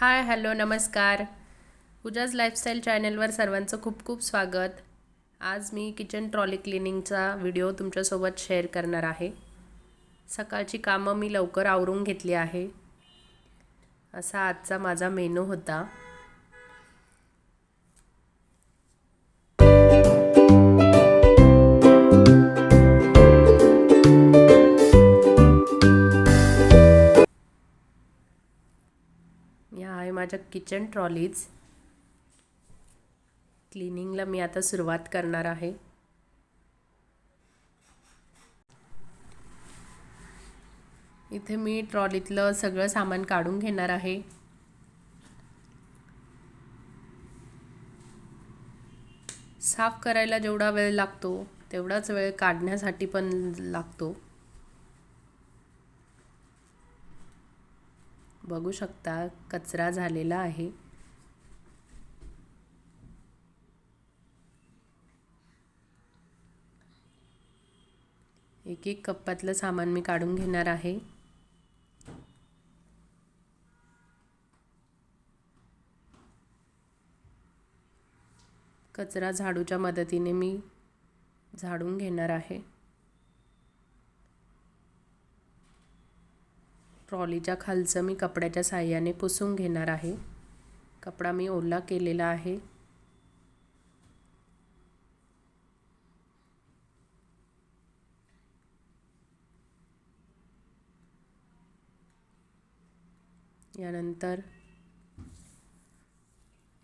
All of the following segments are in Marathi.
हाय हॅलो नमस्कार. पूजाज लाईफस्टाईल चॅनलवर सर्वांचं खूप खूप स्वागत. आज मी किचन ट्रॉली क्लिनिंगचा व्हिडिओ तुमच्यासोबत शेअर करणार आहे. सकाळची कामं मी लवकर आवरून घेतली आहे. असा आजचा माझा मेनू होता. आहे माझ्या किचन ट्रॉलीज क्लिनिंगला मी आता सुरुवात करणार आहे. इथे मी ट्रॉलीतलं सगळं सामान काढून घेणार आहे. साफ करायला जेवढा वेळ लागतो तेवढाच वेळ काढण्यासाठी पण लागतो. बघू शकता कचरा झालेला आहे. एक एक कप्पातलं सामान मी काढून घेणार आहे. कचरा झाडूच्या मदतीने मी झाडून घेणार आहे. ट्रॉलीच्या खालचं मी कपड्याच्या साह्याने पुसून घेणार आहे. कपडा मी ओला केलेला आहे. यानंतर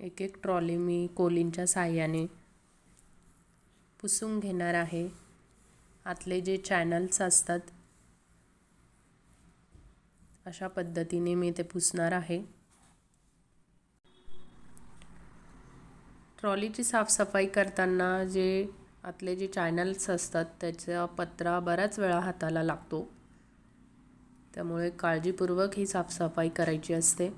एक एक ट्रॉली मी कोलींच्या साह्याने पुसून घेणार आहे. आतले जे चॅनल्स असतात अशा पद्धतीने मी ते पुसणार आहे. ट्रॉलीची साफसफाई करताना जे आतले जे चॅनल्स असतात त्याचा पत्रा बऱ्याच वेळा हाताला लागतो. त्यामुळे काळजीपूर्वक ही साफसफाई करायची असते.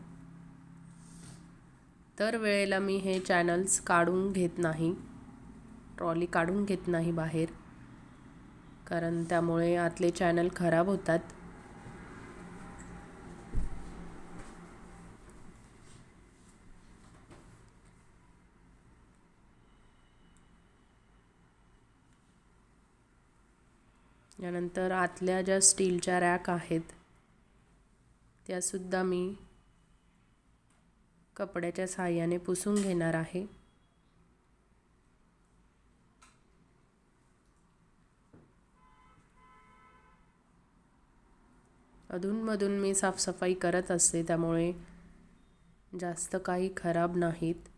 तर वेळेला मी हे चॅनल्स काढून घेत नाही. ट्रॉली काढून घेत नाही बाहेर. कारण त्यामुळे आतले चॅनल खराब होतात. यानंतर आतल्या ज्या स्टीलच्या रॅक आहेत त्यासुद्धा मी कपड्याच्या सहाय्याने पुसून घेणार आहे. अधूनमधून मी साफसफाई करत असते त्यामुळे जास्त काही खराब नाहीत.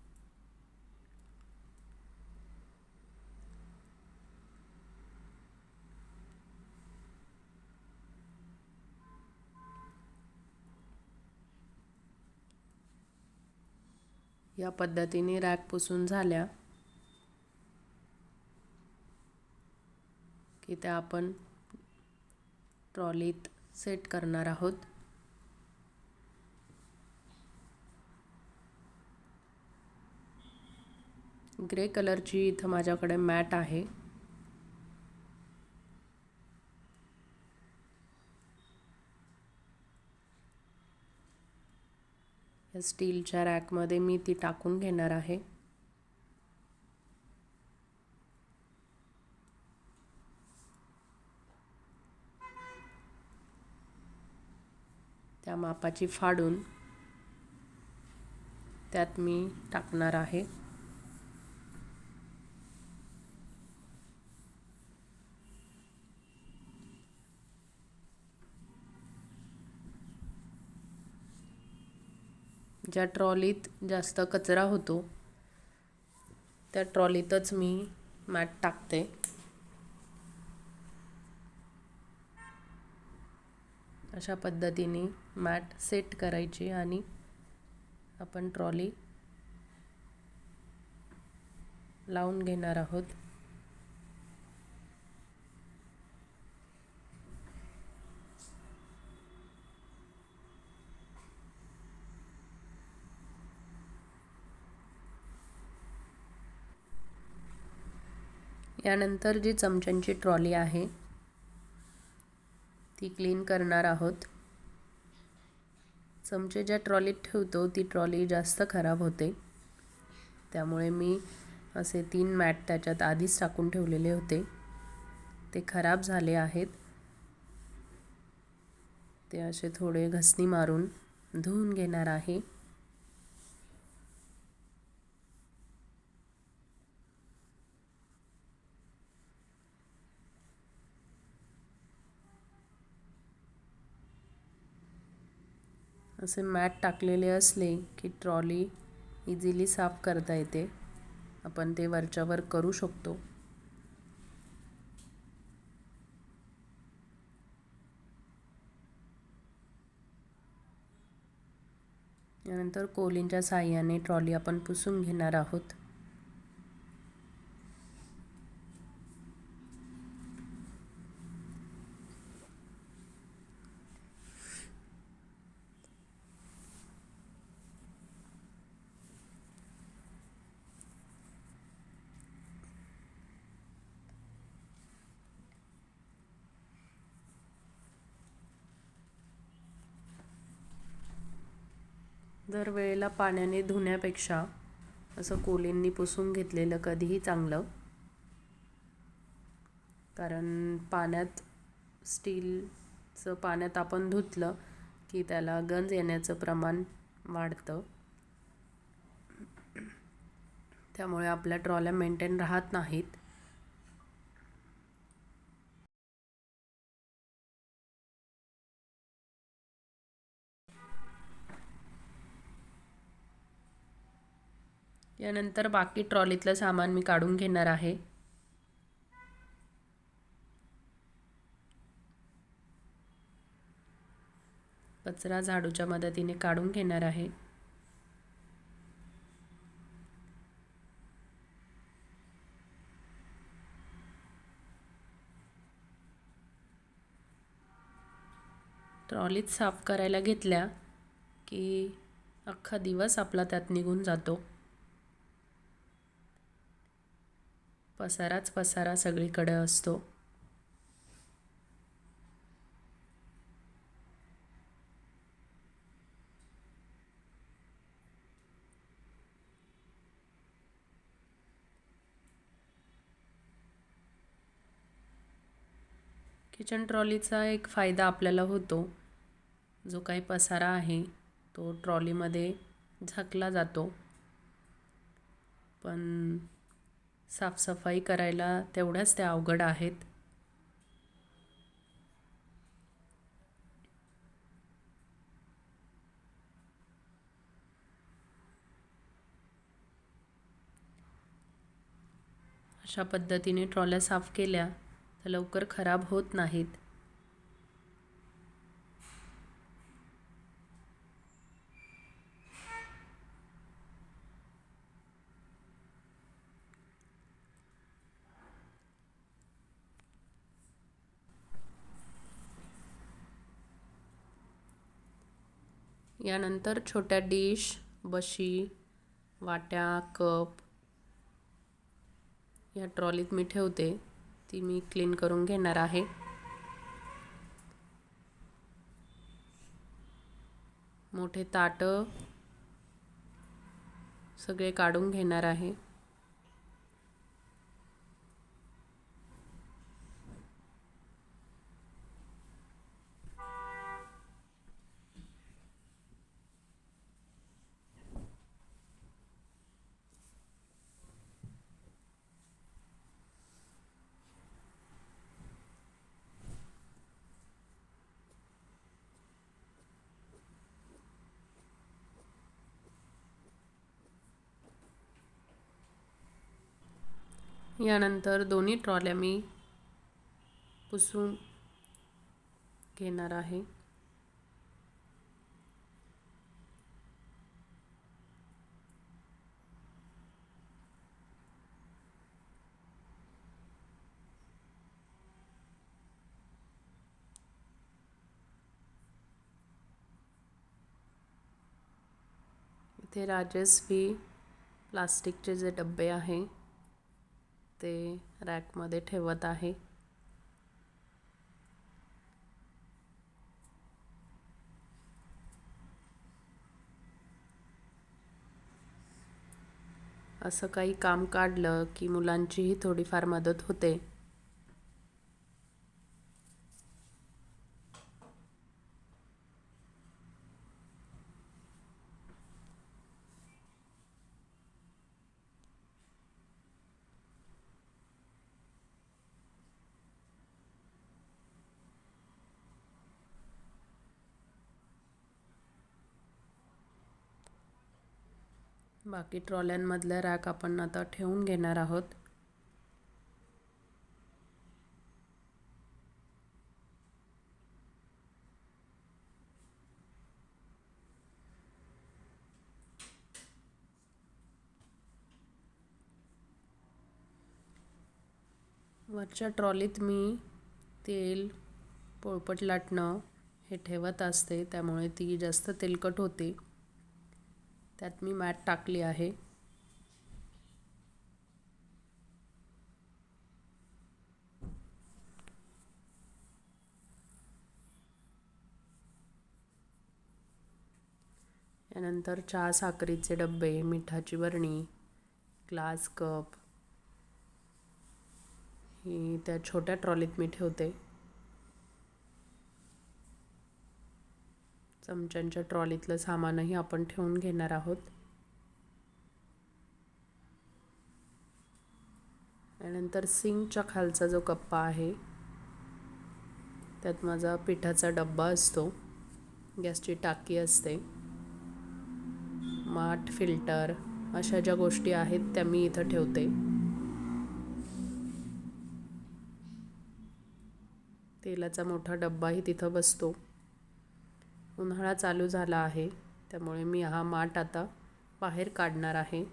या पद्धतीने रॅक पुसून झाल्या. की त्या आपण ट्रॉलीत सेट करणार आहोत. ग्रे कलरची इथं माझ्याकडे मॅट आहे. या स्टीलच्या रॅकमध्ये मी ती टाकून घेणार आहे. त्या मापाची फाडून त्यात मी टाकणार आहे. ज्या ट्रॉलीत जास्त कचरा होतो त्या ट्रॉलीतच मी मॅट टाकते. अशा पद्धतीने मॅट सेट करायची आणि आपण ट्रॉली लावून घेणार आहोत. यानंतर जी चमच्यांची ट्रॉली आहे ती क्लीन करणार आहोत. चमचे ज्या ट्रॉलीत ठेवतो ती ट्रॉली जास्त खराब होते. त्यामुळे मी असे तीन मॅट त्याच्यात आधीच टाकून ठेवलेले होते. ते खराब झाले आहेत. ते असे थोडे घसणी मारून धुवून घेणार आहे. असे मॅट टाकलेले असले की ट्रॉली इझिली साफ करता येते. आपण ते वरच्यावर करू शकतो. यानंतर कोलींच्या साह्याने ट्रॉली आपण पुसून घेणार आहोत. दरवेळेला पाण्याने धुण्यापेक्षा असं कोलींनी पुसून घेतलेलं कधीही चांगलं. कारण पाण्यात स्टीलचं पाण्यात आपण धुतलं की त्याला गंज येण्याचं प्रमाण वाढतं. त्यामुळे आपल्या ट्रॉल्या मेंटेन राहत नाहीत. यानंतर बाकी ट्रॉलीतलं सामान मी काढून घेणार आहे. कचरा झाडूच्या मदतीने काढून घेणार आहे. ट्रॉलीत साफ करायला घेतल्या की अख्खा दिवस आपला त्यात निघून जातो. पसाराच पसारा सगळीकडे असतो. किचन ट्रॉलीचा एक फायदा आपल्याला होतो. जो काही पसारा आहे तो ट्रॉलीमध्ये झाकला जातो. पण साफसफाई करायला तेवढ्याच त्या अवघड आहेत. अशा पद्धतीने ट्रॉल्या साफ केल्या तर लवकर खराब होत नाहीत. यानंतर छोट्या डिश बशी वाट्या कप या ट्रॉलीत मी ठेवते. ती मी क्लीन करून घेणार आहे. मोठे ताटं सगळे काढून घेणार आहे. यानंतर दोन्ही ट्रॉल्या मी पुसून घेणार आहे. इथे राजस्वी प्लास्टिकचे जे डबे आहे ते रॅकमध्ये ठेवत आहे. असं काही काम काढलं की मुलांचीही थोडीफार मदत होते. बाकी ट्रॉल्यांमधल्या रॅक आपण आता ठेवून घेणार आहोत. वरच्या ट्रॉलीत मी तेल पोळपट लाटणं हे ठेवत असते त्यामुळे ती जास्त तेलकट होते. त्यात मी मॅट टाकली आहे. यानंतर चहा साखरीचे डबे मिठाची बरणी ग्लास कप. ही त्या छोट्या ट्रॉलीत मी ठेवते. चमच्यांच्या ट्रॉलीतलं सामानही आपण ठेवून घेणार आहोत. त्यानंतर सिंकच्या खालचा जो कप्पा आहे त्यात माझा पिठाचा डब्बा असतो. गॅसची टाकी असते. माठ फिल्टर अशा ज्या गोष्टी आहेत त्या मी इथं ठेवते. तेलाचा मोठा डब्बाही तिथं बसतो. उन्हाळा चालू झाला आहे त्यामुळे मी हा माठ आता बाहेर काढणार आहे.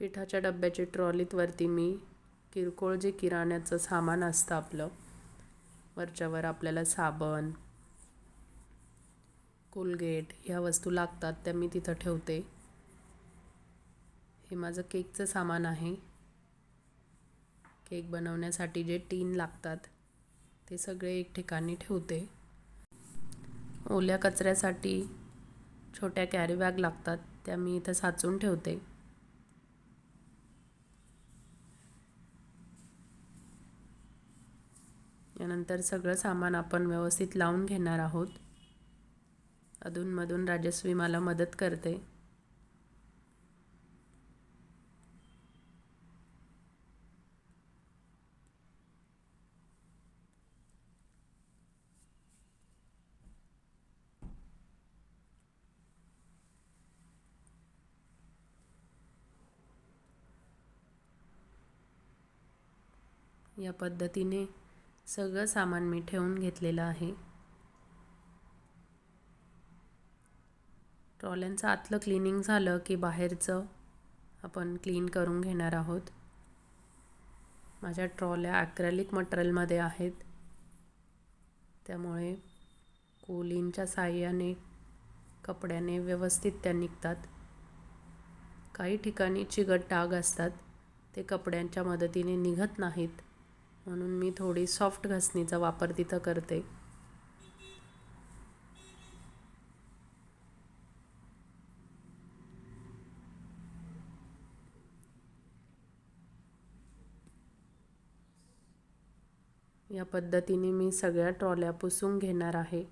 पिठाच्या डब्याची ट्रॉलीत वरती मी किरकोळ जे किराण्याचं सामान असतं आपलं वरच्यावर आपल्याला साबण कोलगेट ह्या वस्तू लागतात त्या मी तिथं ठेवते. हे माझं केकचं सामान आहे. केक बनवण्यासाठी जे टीन लागतात ते सगळे एक ठिकाणी ठेवते. ओल्या कचऱ्यासाठी छोट्या कॅरी बॅग लागतात त्या मी इथं साचून ठेवते. यानंतर सगळं सामान आपण व्यवस्थित लावून घेणार आहोत. अधूनमधून राजस्वी मला मदत करते. या पद्धतीने सगळं सामान मी ठेवून घेतलेलं आहे. ट्रॉल्यांचं आतलं क्लिनिंग झालं की बाहेरचं आपण क्लीन करून घेणार आहोत. माझ्या ट्रॉल्या ॲक्रॅलिक मटेरियलमध्ये आहेत. त्यामुळे कोलींच्या साह्याने कपड्याने व्यवस्थित त्या निघतात. काही ठिकाणी चिगट डाग असतात. ते कपड्यांच्या मदतीने निघत नाहीत. म्हणून मी थोडी सॉफ्ट घासणीचा वापर तिथं करते. या पद्धतीने मी सगळ्या ट्रॉल्या पुसून घेणार आहे.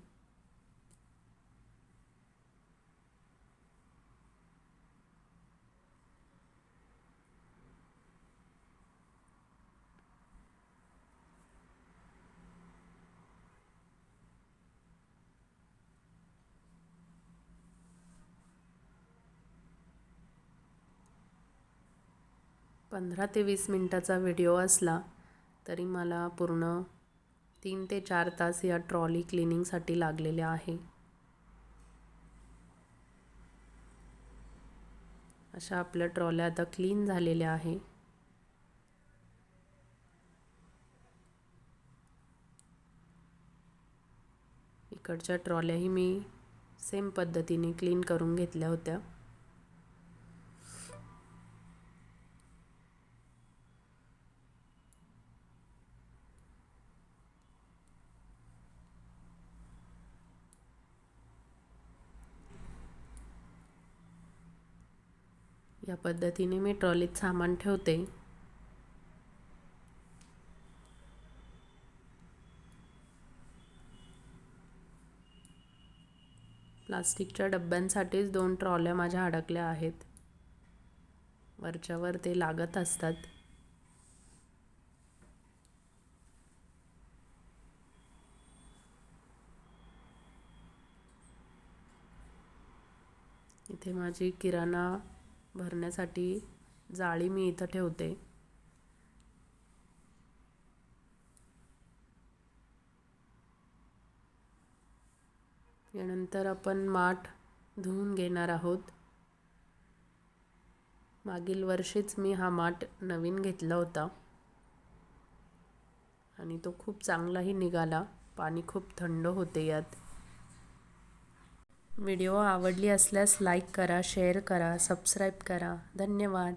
पंधरा ते वीस मिनटाचा व्हिडिओ असला तरी मला पूर्ण तीन ते चार तास या ट्रॉली क्लिनिंगसाठी लागलेल्या आहे. अशा आपल्या ट्रॉल्या आता क्लीन झालेल्या आहे. इकडच्या ट्रॉल्याही मी सेम पद्धतीने क्लीन करून घेतल्या होत्या. या पद्धतीने मी ट्रॉलीत सामान ठेवते. प्लास्टिकच्या डब्यांसाठीच दोन ट्रॉल्या माझ्या अडकल्या आहेत. वरच्यावर ते लागत असतात. इथे माझी किराणा भरण्यासाठी जाळी मी इथं ठेवते. यानंतर आपण माठ धुवून घेणार आहोत. मागील वर्षीच मी हा माठ नवीन घेतला होता. आणि तो खूप चांगलाही निघाला. पाणी खूप थंड होते यात. व्हिडिओ आवडली असल्यास लाईक करा शेअर करा सबस्क्राईब करा. धन्यवाद.